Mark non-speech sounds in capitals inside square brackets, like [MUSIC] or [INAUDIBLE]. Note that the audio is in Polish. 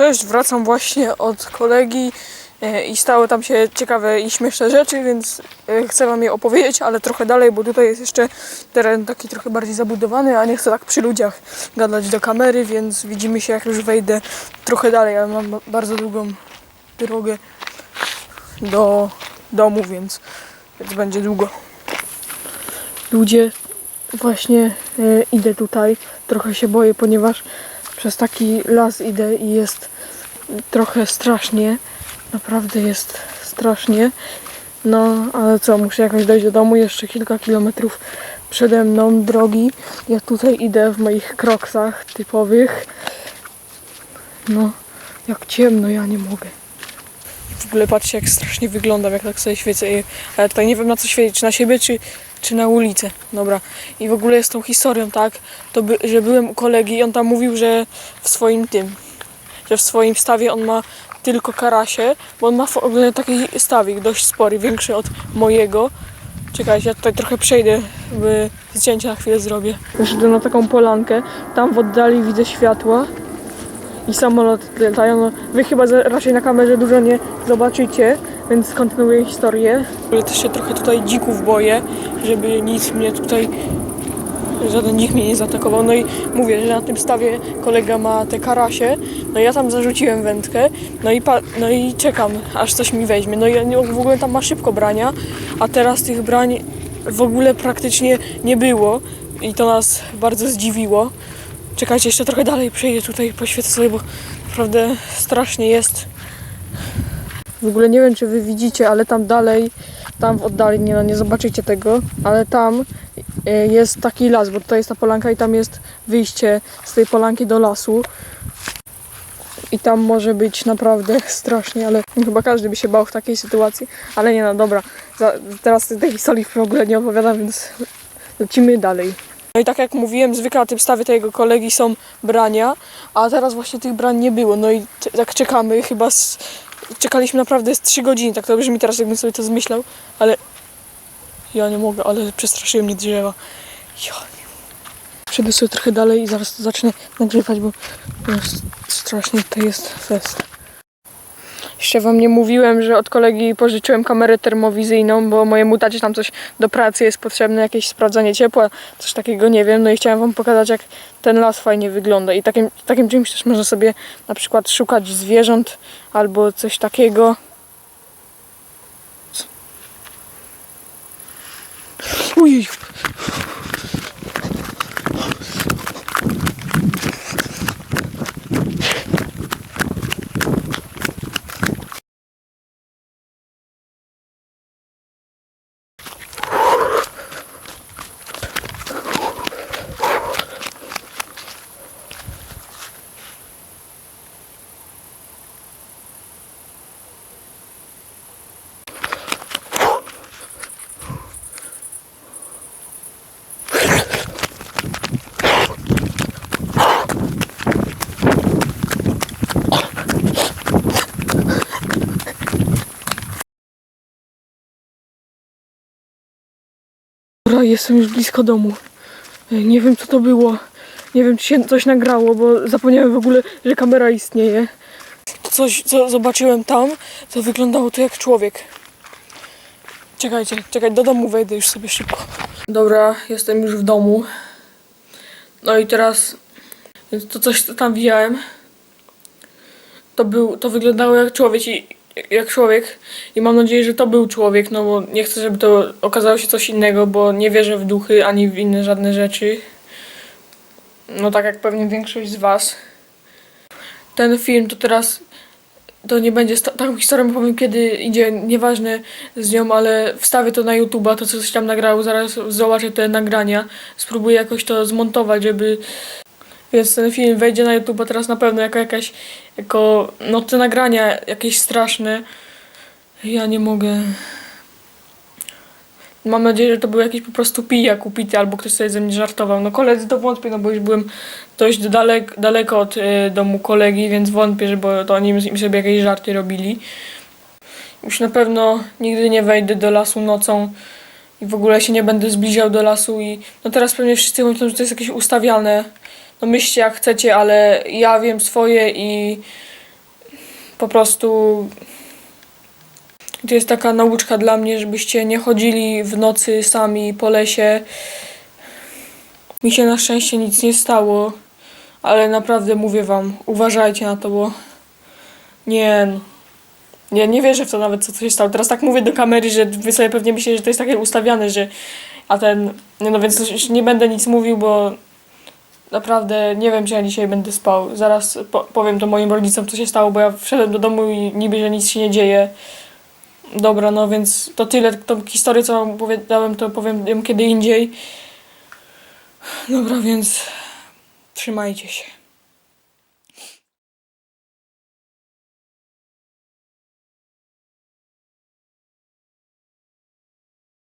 Cześć, wracam właśnie od kolegi e, i stały tam się ciekawe i śmieszne rzeczy, więc e, chcę wam je opowiedzieć, ale trochę dalej, bo tutaj jest jeszcze teren taki trochę bardziej zabudowany, a nie chcę tak przy ludziach gadać do kamery, więc widzimy się jak już wejdę trochę dalej, ale mam ba- bardzo długą drogę do domu, więc, więc będzie długo. Ludzie, właśnie e, idę tutaj, trochę się boję, ponieważ przez taki las idę i jest trochę strasznie. Naprawdę jest strasznie. No, ale co, muszę jakoś dojść do domu, jeszcze kilka kilometrów przede mną drogi. Ja tutaj idę w moich kroksach typowych. No, jak ciemno, ja nie mogę. W ogóle patrzcie, jak strasznie wyglądam, jak tak sobie świecę. Ale tutaj nie wiem na co świecić, czy na siebie, czy, czy na ulicę. Dobra. I w ogóle z tą historią, tak? To by, że byłem u kolegi i on tam mówił, że w swoim tym, że w swoim stawie on ma tylko karasie, bo on ma w ogóle taki stawik dość spory, większy od mojego. Czekajcie, ja tutaj trochę przejdę, by zdjęcia na chwilę zrobię. Idę na taką polankę, tam w oddali widzę światła i samolot latają. No, wy chyba raczej na kamerze dużo nie zobaczycie, więc kontynuuję historię. Ogóle też się trochę tutaj dzików boję, żeby nic mnie tutaj żaden dzik mnie nie zaatakował. No i mówię, że na tym stawie kolega ma te karasie. No ja tam zarzuciłem wędkę. No i, no i czekam, aż coś mi weźmie. No i w ogóle tam ma szybko brania, a teraz tych brań w ogóle praktycznie nie było. I to nas bardzo zdziwiło. Czekajcie, jeszcze trochę dalej przejdę tutaj, poświecę sobie, bo naprawdę strasznie jest. W ogóle nie wiem, czy wy widzicie, ale tam dalej, tam w oddali, nie, no, nie zobaczycie tego, ale tam e, jest taki las, bo tutaj jest ta polanka i tam jest wyjście z tej polanki do lasu. I tam może być naprawdę [LAUGHS] strasznie, ale chyba każdy by się bał w takiej sytuacji. Ale nie no, dobra. Za, teraz tej historii w ogóle nie opowiadam, więc lecimy dalej. No i tak jak mówiłem, zwykle na tym stawie tego kolegi są brania, a teraz właśnie tych brań nie było. No i tak czekamy, chyba z, czekaliśmy naprawdę z 3 godziny, tak to brzmi teraz jakbym sobie to zmyślał, ale ja nie mogę, ale przestraszyły mnie drzewa. Ja nie Przejdę sobie trochę dalej i zaraz to zacznę nagrywać, bo strasznie to jest fest. Jeszcze wam nie mówiłem, że od kolegi pożyczyłem kamerę termowizyjną, bo mojemu tacie tam coś do pracy jest potrzebne, jakieś sprawdzanie ciepła, coś takiego nie wiem. No i chciałem wam pokazać, jak ten las fajnie wygląda. I takim, takim czymś też można sobie na przykład szukać zwierząt albo coś takiego. Ujej. Jestem już blisko domu. E, Nie wiem co to było. Nie wiem czy się coś nagrało, bo zapomniałem w ogóle, że kamera istnieje. Coś, co zobaczyłem tam, to wyglądało to jak człowiek. Czekajcie, czekaj, do domu wejdę już sobie szybko. Dobra, jestem już w domu. No i teraz więc to coś, co tam widziałem, to był, to wyglądało jak człowiek i jak człowiek i mam nadzieję, że to był człowiek, no bo nie chcę, żeby to okazało się coś innego, bo nie wierzę w duchy ani w inne żadne rzeczy. No tak jak pewnie większość z was. Ten film to teraz to nie będzie taką historią powiem kiedy idzie, nieważne z nią, ale wstawię to na YouTube'a, to co coś tam nagrało, zaraz zobaczę te nagrania. Spróbuję jakoś to zmontować, żeby więc ten film wejdzie na YouTube teraz na pewno jako jakaś, jako, no te nagrania jakieś straszne. Ja nie mogę. Mam nadzieję, że to był jakiś po prostu pijak upity, albo ktoś sobie ze mnie żartował. No koledzy to wątpię, no bo już byłem dość dalek, daleko od y, domu kolegi, więc wątpię, że bo to oni mi sobie jakieś żarty robili. Już na pewno nigdy nie wejdę do lasu nocą i w ogóle się nie będę zbliżał do lasu i no teraz pewnie wszyscy mówią, że to jest jakieś ustawiane. No myślcie jak chcecie, ale ja wiem swoje i po prostu to jest taka nauczka dla mnie, żebyście nie chodzili w nocy sami po lesie. Mi się na szczęście nic nie stało, ale naprawdę mówię wam, uważajcie na to, bo nie, nie, nie wierzę w to nawet, co, się stało. Teraz tak mówię do kamery, że wy sobie pewnie myślicie, że to jest takie ustawiane, że a ten, no więc nie będę nic mówił, bo naprawdę nie wiem, czy ja dzisiaj będę spał. Zaraz po, powiem to moim rodzicom, co się stało, bo ja wszedłem do domu i niby, że nic się nie dzieje. Dobra, no więc to tyle. Tą historię, co wam opowiadałem, to powiem ją kiedy indziej. Dobra, więc trzymajcie się.